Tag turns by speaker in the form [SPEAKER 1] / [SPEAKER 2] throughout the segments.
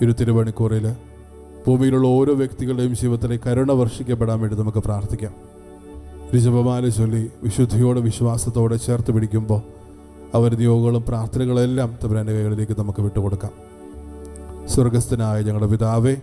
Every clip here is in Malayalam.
[SPEAKER 1] ഇരു തിരുവണിക്കൂറിൽ ഭൂമിയിലുള്ള ഓരോ വ്യക്തികളുടെയും ജീവിതത്തിലെ കരുണ വർഷിക്കപ്പെടാൻ വേണ്ടി നമുക്ക് പ്രാർത്ഥിക്കാം. ഋജപമാല ചൊല്ലി വിശുദ്ധിയോടെ വിശ്വാസത്തോടെ ചേർത്ത് പിടിക്കുമ്പോൾ അവർ നിയോഗങ്ങളും പ്രാർത്ഥനകളെല്ലാം തമ്പുരാന്റെ കൈകളിലേക്ക് നമുക്ക് വിട്ടുകൊടുക്കാം. സ്വർഗസ്ഥനായ ഞങ്ങളുടെ പിതാവേ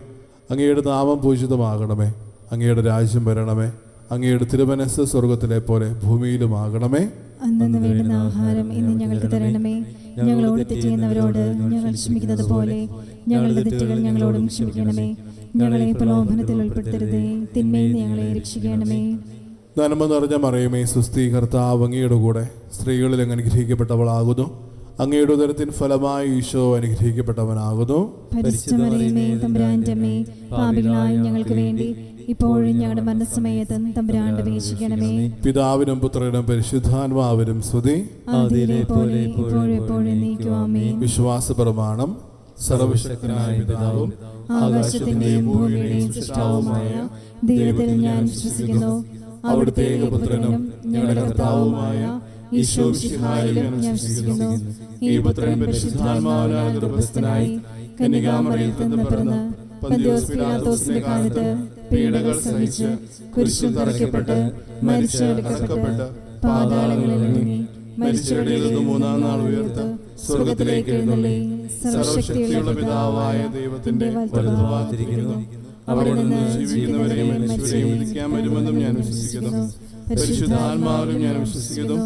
[SPEAKER 1] അങ്ങയുടെ നാമം പൂജിതമാകണമേ. അങ്ങയുടെ രാജ്യം വരണമേ. അങ്ങയുടെ തിരുമനസ് സ്വർഗത്തിലെ പോലെ ഭൂമിയിലുമാകണമേ.
[SPEAKER 2] അന്നു വേണ്ടുന്ന ആഹാരം ഇന്ന് ഞങ്ങൾക്ക് തരണമേ. ഞങ്ങളോട് തെറ്റ് ചെയ്യുന്നവരോട് ഞങ്ങൾ ക്ഷമിക്കുന്നത് പോലെ. ഞങ്ങളുടെ തെറ്റുകൾ ഞങ്ങളോടും ക്ഷമിക്കണമേ. ഞങ്ങളെ പ്രലോഭനത്തിൽ ഉൾപ്പെടുത്തരുതേ. തിന്മയിൽ ഞങ്ങളെ രക്ഷിക്കണമേ.
[SPEAKER 1] നന്മ നിറഞ്ഞ മറിയമേ സുസ്ഥി കർത്താവ് അങ്ങയുടെ കൂടെ സ്ത്രീകളിൽ അങ്ങ് അനുഗ്രഹിക്കപ്പെട്ടവളാകുന്നു. അങ്ങയുടെ ഉദരത്തിൻ ഫലമായി ഈശോ അനുഗ്രഹിക്കപ്പെട്ടവനാകുന്നു.
[SPEAKER 2] ഞങ്ങൾക്ക് വേണ്ടി ഇപ്പോഴും ഞങ്ങളുടെ മരണസമയത്തും തമ്പുരാണ്ട് വീക്ഷിക്കണമേ
[SPEAKER 1] പിതാവിനും പുത്രനും പരിശുദ്ധാത്മാവിനും സ്തുതി. വിശ്വാസ പ്രമാണം സർവശക്തനായ പിതാവും
[SPEAKER 2] ആകാശത്തിന്റെയും ഭൂമിയുടെയും സൃഷ്ടാവുമായ ദൈവത്തിൽ ഞാൻ വിശ്വസിക്കുന്നു. അവിടുത്തെ ഏകപുത്രനും ഞങ്ങളുടെ കർത്താവുമായ ഈശോ ഞാൻ വിശ്വസിക്കുന്നു. ഈ പുത്രൻ പരിശുദ്ധാത്മാവിനാൽ ഗർഭസ്ഥനായി കന്യകാമറിയത്തിൽ നിന്ന് പിറന്ന് പന്തിയോസ് പിലാത്തോസിന്റെ കാലത്ത് പീഡകൾ സഹിച്ച് കുരിശിൽ തറയ്ക്കപ്പെട്ട് മരിച്ചെടുക്കപ്പെട്ട് പാതാളങ്ങളിൽ ഇറങ്ങി മരിച്ചവരുടെ നിന്ന് മൂന്നാം നാൾ ഉയർത്ത് സ്വർഗത്തിലേക്ക് സർവശക്തിയുള്ള പിതാവായ
[SPEAKER 1] ദൈവത്തിന്റെ
[SPEAKER 2] വലതുഭാഗത്തിരിക്കുന്നു അവിടെ നിന്ന്
[SPEAKER 1] ജീവിക്കുന്നവരെയും മനുഷ്യരെയും വിധിക്കാൻ വരുമെന്നും ഞാൻ വിശ്വസിക്കുന്നു. പരിശുദ്ധാത്മാവിലും ഞാൻ വിശ്വസിക്കുന്നു.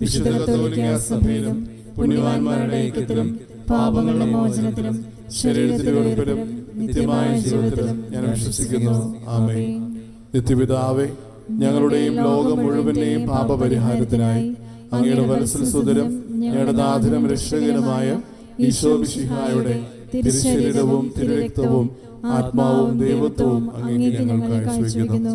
[SPEAKER 1] വിശുദ്ധ കത്തോലിക്ക സഭയിലും പുണ്യവാന്മാരുടെ ഐക്യത്തിലും പാപങ്ങളുടെ മോചനത്തിലും ശരീരത്തിലും ഉറപ്പിലും നിത്യമായ ജീവിതത്തിലും ഞാൻ വിശ്വസിക്കുന്നു. ആമേ നിത്യപിതാവേ ഞങ്ങളുടെയും ലോകം മുഴുവന്റെയും പാപപരിഹാരത്തിനായി അങ്ങയുടെ വത്സൽ സുതരം ഞങ്ങളുടെ നാഥനും രക്ഷകനുമായ ഈശോ മിശിഹായുടെ തിരുശരീരവും തിരുരക്തവും ആത്മാവും ദൈവത്വവും അങ്ങേക്ക് ഞങ്ങൾ കാഴ്ചവെക്കുന്നു.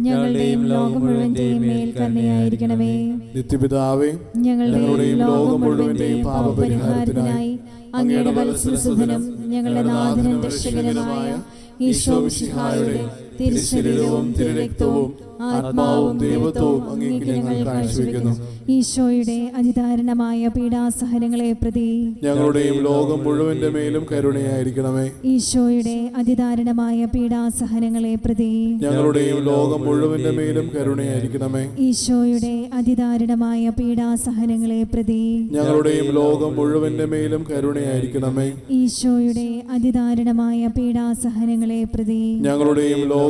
[SPEAKER 2] ഞങ്ങളുടെയും ലോകം മുഴുവന്റെയും മേൽ കരുണയായിരിക്കണമേ
[SPEAKER 1] നിത്യപിതാവേ
[SPEAKER 2] ഞങ്ങളുടെയും ലോകം മുഴുവന്റെയും പാപപരിഹാരത്തിനായി അങ്ങയുടെ വത്സലസുധനും ഞങ്ങളുടെ നാഥനും രക്ഷകനുമായ ഈശോ മിശിഹായുടെ തിരുശരീരവും തിരുരക്തവും ആത്മാവും ദൈവത്വവും അങ്ങേക്ക് ഞങ്ങൾ കാഴ്ചവെക്കുന്നു. ഈശോയുടെ അതിദാരുണമായ പീഡാസഹനങ്ങളെ പ്രതി
[SPEAKER 1] ഞങ്ങളുടെയും ലോകം മുഴുവന്റെ മേലും കരുണയായിരിക്കണമേ.
[SPEAKER 2] ഈശോയുടെ അതിദാരുണമായ പീഡാസഹനങ്ങളെ പ്രതി
[SPEAKER 1] ഞങ്ങളുടെയും ലോകം മുഴുവന്റെ മേലും കരുണയായിരിക്കണമേ.
[SPEAKER 2] ഈശോയുടെ അതിദാരുണമായ പീഡാസഹനങ്ങളെ പ്രതി
[SPEAKER 1] ഞങ്ങളുടെയും ലോകം മുഴുവന്റെ മേലും കരുണയായിരിക്കണമേ.
[SPEAKER 2] ഈശോയുടെ അതിദാരുണമായ പീഡാസഹനങ്ങളെ പ്രതി
[SPEAKER 1] ഞങ്ങളുടെയും ലോകം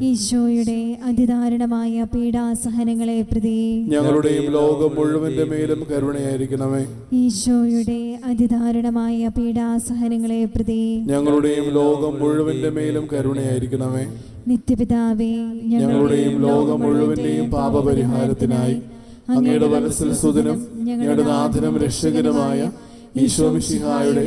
[SPEAKER 2] ഈശോയുടെ അതിദാരുണമായ പീഡാസഹനങ്ങളെ പ്രതി
[SPEAKER 1] ഞങ്ങളുടെയും ലോകം മുഴുവന്റെ മേലും കരുണയായിരിക്കണമേ.
[SPEAKER 2] ഈശോയുടെ അതിദാരുണമായ പീഡാസഹനങ്ങളെ പ്രതി
[SPEAKER 1] ഞങ്ങളുടെയും ലോകം മുഴുവന്റെ മേലും കരുണയായിരിക്കണമേ.
[SPEAKER 2] നിത്യപിതാവേ
[SPEAKER 1] ഞങ്ങളുടെയും ലോകം മുഴുവന്റെയും പാപപരിഹാരത്തിനായി അങ്ങയുടെ മനസ്സിൽ സുതനും ഞങ്ങളുടെ നാഥനും രക്ഷകനുമായ ഈശോ മിശിഹായുടെ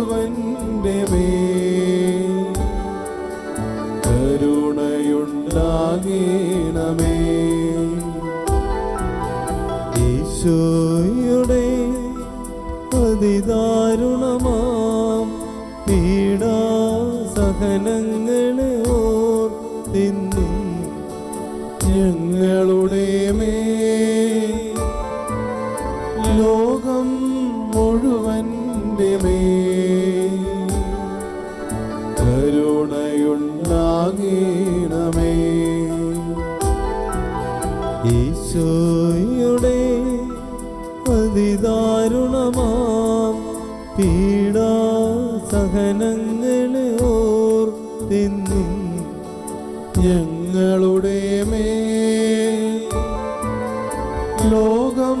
[SPEAKER 1] മുഴുവൻ കരുണയുണ്ടാകണമേ.
[SPEAKER 3] ഈശോയുടെ ഈശോയുടെ അതിദാരുണമാം പീഡാ സഹനങ്ങളെ ഓർത്തിന്നും
[SPEAKER 1] ഞങ്ങളുടെ മേ ലോകം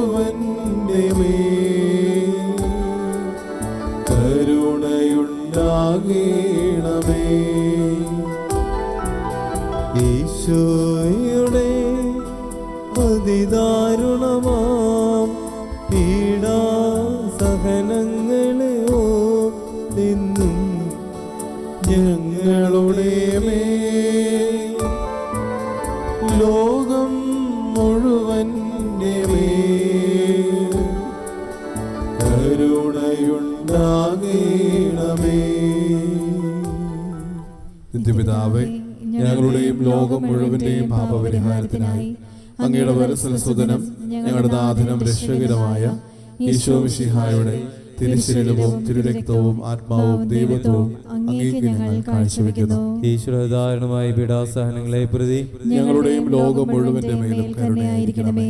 [SPEAKER 1] മുഴുവൻ കരുണയുണ്ടാകണമേ.
[SPEAKER 3] ഈശോയുടെ
[SPEAKER 1] നിത്യപിതാവേ ഞങ്ങളുടെയും ലോകം മുഴുവന്റെയും പാപപരിഹാരത്തിനായി അങ്ങയുടെ വരസലസുതനം ഞങ്ങളുടെ നാഥനം രക്ഷകരമായ ഈശോ മിശിഹായുടെ തിരുശരീരവും തിരുരക്തവും ആത്മാവും ദൈവത്വവും അങ്ങേക്ക് ഞങ്ങൾ കാഴ്ചവെക്കുന്നു.
[SPEAKER 3] ഈശ്വരധാരണമായ പീഡാസഹനങ്ങളെ പ്രതി
[SPEAKER 1] ഞങ്ങളുടെയും ലോകം മുഴുവന്റെ മേലും കരുണയായിരിക്കണമേ.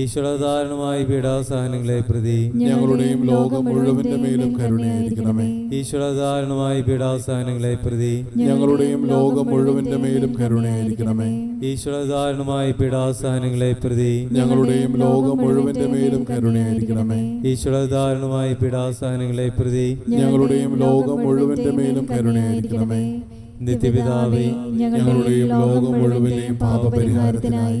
[SPEAKER 3] ഈശ്വരധാരണമായ പീഡാസഹനങ്ങളെ പ്രതി
[SPEAKER 1] ഞങ്ങളുടെയും ലോകം മുഴുവന്റെ മേലും കരുണയായിരിക്കണമേ.
[SPEAKER 3] ഈശ്വരധാരണമായ പീഡാസഹനങ്ങളെ പ്രതി
[SPEAKER 1] ഞങ്ങളുടെയും ലോകം മുഴുവന്റെ മേലും കരുണയായിരിക്കണമേ.
[SPEAKER 3] ഈശ്വരധാരണമായ പീഡാസഹനങ്ങളെ പ്രതി
[SPEAKER 1] ഞങ്ങളുടെയും ലോകം മുഴുവന്റെ മേലും കരുണയായിരിക്കണമേ.
[SPEAKER 3] ഈശ്വരധാരണമായ പീഡാസഹനങ്ങളെ പ്രതി
[SPEAKER 1] ഞങ്ങളുടെയും ലോകം മുഴുവന്റെ മേലും കരുണയായിരിക്കണമേ.
[SPEAKER 3] നിത്യപിതാവേ
[SPEAKER 1] ഞങ്ങളുടെയും ലോകം മുഴുവന്റെയും പാപപരിഹാരത്തിനായി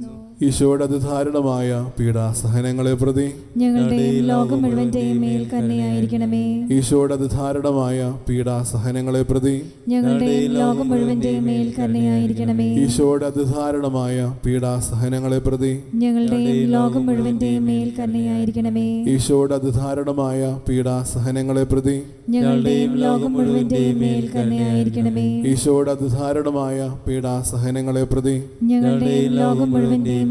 [SPEAKER 1] ഈശോയുടെ അതിധാരണമായ പീഡാസഹനങ്ങളെ പ്രതി
[SPEAKER 2] ഞങ്ങളുടെയും ലോകം മുഴുവന്റെയും മേൽ കരുണയായിരിക്കണമേ.
[SPEAKER 1] ഈശോയുടെ അതിധാരണമായ പീഡാസഹനങ്ങളെ പ്രതി
[SPEAKER 2] ഞങ്ങളുടെയും ലോകം മുഴുവന്റെയും മേൽ കരുണയായിരിക്കണമേ.
[SPEAKER 1] ഈശോയുടെ അതിധാരണമായ പീഡാസഹനങ്ങളെ പ്രതി
[SPEAKER 2] ഞങ്ങളുടെയും ലോകം മുഴുവന്റെയും മേൽ കരുണയായിരിക്കണമേ.
[SPEAKER 1] ഈശോയുടെ അതിധാരണമായ പീഡാസഹനങ്ങളെ പ്രതി
[SPEAKER 2] ഞങ്ങളുടെയും ലോകം മുഴുവന്റെയും മേൽ കരുണയായിരിക്കണമേ.
[SPEAKER 1] ഈശോയുടെ അതിധാരണമായ പീഡാസഹനങ്ങളെ പ്രതി
[SPEAKER 2] ഞങ്ങളുടെയും ലോകം മുഴുവന്റെയും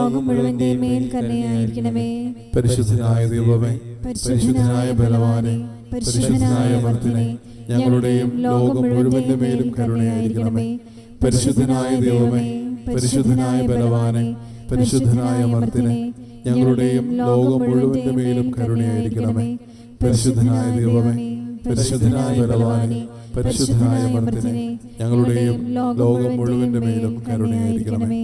[SPEAKER 2] ലോകം മുഴുവന്റെ മേൽ കരുണയായിരിക്കണമേ.
[SPEAKER 1] പരിശുദ്ധനായ ദൈവമേ പരിശുദ്ധനായ ബലവാനെ പരിശുദ്ധനായ വർദ്ധനെ ഞങ്ങളുടെയും ലോകം മുഴുവന്റെ മേലും കരുണയായിരിക്കണമേ. പരിശുദ്ധനായ ദൈവമേ പരിശുദ്ധനായ ബലവാനെ പരിശുദ്ധനായ മർദ്ദിനെ ഞങ്ങളുടെയും ലോകം മുഴുവന്റെ മേലും കരുണയായിരിക്കണമേ. പരിശുദ്ധനായ ദൈവമേ പരിശുദ്ധനായ ബലവാനെ പരിശുദ്ധനായ മർദ്ദിനെ ഞങ്ങളുടെയും ലോകം മുഴുവന്റെ മേലും കരുണയായിരിക്കണമേ.